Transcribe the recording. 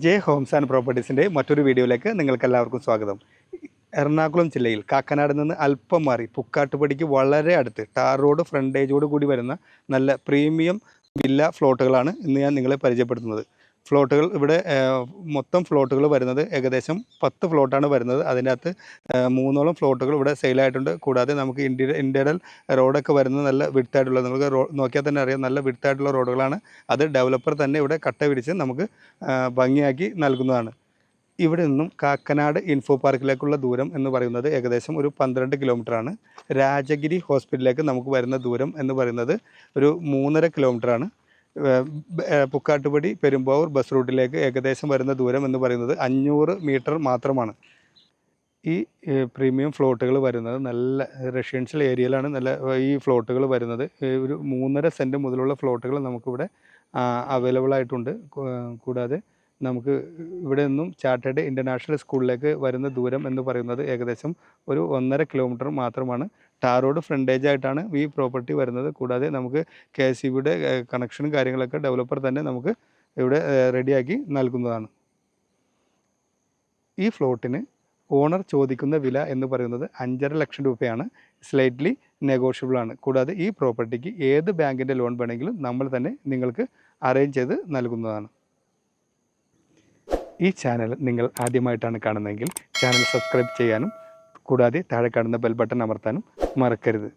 J Holmes and പ്രോപ്പർട്ടീസിന്റെ മറ്റൊരു വീഡിയോയിലേക്ക് നിങ്ങൾക്ക് എല്ലാവർക്കും സ്വാഗതം. എറണാകുളം ജില്ലയിൽ കാക്കനാട് നിന്ന് അല്പം മാറി പുക്കാട്ടുപടിക്ക് വളരെ അടുത്ത് ടാർ റോഡ് ഫ്രണ്ടേജോട് കൂടി വരുന്ന നല്ല പ്രീമിയം വില്ല ഫ്ലോട്ടുകളാണ് ഇന്ന് ഞാൻ നിങ്ങളെ പരിചയപ്പെടുത്തുന്നത്. ഫ്ലോട്ടുകൾ ഇവിടെ മൊത്തം ഫ്ലോട്ടുകൾ വരുന്നത് ഏകദേശം പത്ത് ഫ്ലോട്ടാണ് വരുന്നത്. അതിനകത്ത് മൂന്നോളം ഫ്ലോട്ടുകൾ ഇവിടെ സെയിലായിട്ടുണ്ട് കൂടാതെ നമുക്ക് ഇൻഡി ഇന്ത്യയുടെ റോഡൊക്കെ വരുന്നത് നല്ല വിടുത്തായിട്ടുള്ളത് നമുക്ക് റോ നോക്കിയാൽ തന്നെ അറിയാം നല്ല വിടുത്തായിട്ടുള്ള റോഡുകളാണ് അത് ഡെവലപ്പർ തന്നെ ഇവിടെ കട്ട പിടിച്ച് നമുക്ക് ഭംഗിയാക്കി നൽകുന്നതാണ്. ഇവിടെ നിന്നും കാക്കനാട് ഇൻഫോ പാർക്കിലേക്കുള്ള ദൂരം എന്ന് പറയുന്നത് ഏകദേശം ഒരു പന്ത്രണ്ട് കിലോമീറ്ററാണ് രാജഗിരി ഹോസ്പിറ്റലിലേക്ക് നമുക്ക് വരുന്ന ദൂരം എന്ന് പറയുന്നത് ഒരു മൂന്നര കിലോമീറ്ററാണ് പുക്കാട്ടുപടി പെരുമ്പാവൂർ ബസ് റൂട്ടിലേക്ക് ഏകദേശം വരുന്ന ദൂരം എന്ന് പറയുന്നത് അഞ്ഞൂറ് മീറ്റർ മാത്രമാണ്. ഈ പ്രീമിയം ഫ്ലോട്ടുകൾ വരുന്നത് നല്ല റെസിഡൻഷ്യൽ ഏരിയയിലാണ് നല്ല ഈ ഫ്ലോട്ടുകൾ വരുന്നത്. ഒരു മൂന്നര സെന്റ് മുതലുള്ള ഫ്ലോട്ടുകൾ നമുക്കിവിടെ അവൈലബിൾ ആയിട്ടുണ്ട്. കൂടാതെ നമുക്ക് ഇവിടെ നിന്നും ചാർട്ടേഡ് ഇന്റർനാഷണൽ സ്കൂളിലേക്ക് വരുന്ന ദൂരം എന്ന് പറയുന്നത് ഏകദേശം ഒരു ഒന്നര കിലോമീറ്റർ മാത്രമാണ്. ടാർ റോഡ് ഫ്രണ്ടേജ് ആയിട്ടാണ് ഈ പ്രോപ്പർട്ടി വരുന്നത്. കൂടാതെ നമുക്ക് കെ എസ് ബിയുടെ കണക്ഷനും കാര്യങ്ങളൊക്കെ ഡെവലപ്പർ തന്നെ നമുക്ക് ഇവിടെ റെഡിയാക്കി നൽകുന്നതാണ്. ഈ ഫ്ലോട്ടിന് ഓണർ ചോദിക്കുന്ന വില എന്ന് പറയുന്നത് അഞ്ചര ലക്ഷം രൂപയാണ്. സ്ലൈറ്റ്ലി നെഗോഷ്യബിൾ ആണ്. കൂടാതെ ഈ പ്രോപ്പർട്ടിക്ക് ഏത് ബാങ്കിന്റെ ലോൺ വേണമെങ്കിലും നമ്മൾ തന്നെ നിങ്ങൾക്ക് അറേഞ്ച് ചെയ്ത് നൽകുന്നതാണ്. ഈ ചാനൽ നിങ്ങൾ ആദ്യമായിട്ടാണ് കാണുന്നതെങ്കിൽ ചാനൽ സബ്സ്ക്രൈബ് ചെയ്യാനും കൂടാതെ താഴെ കാണുന്ന ബെൽ ബട്ടൺ അമർത്താനും മറക്കരുത്.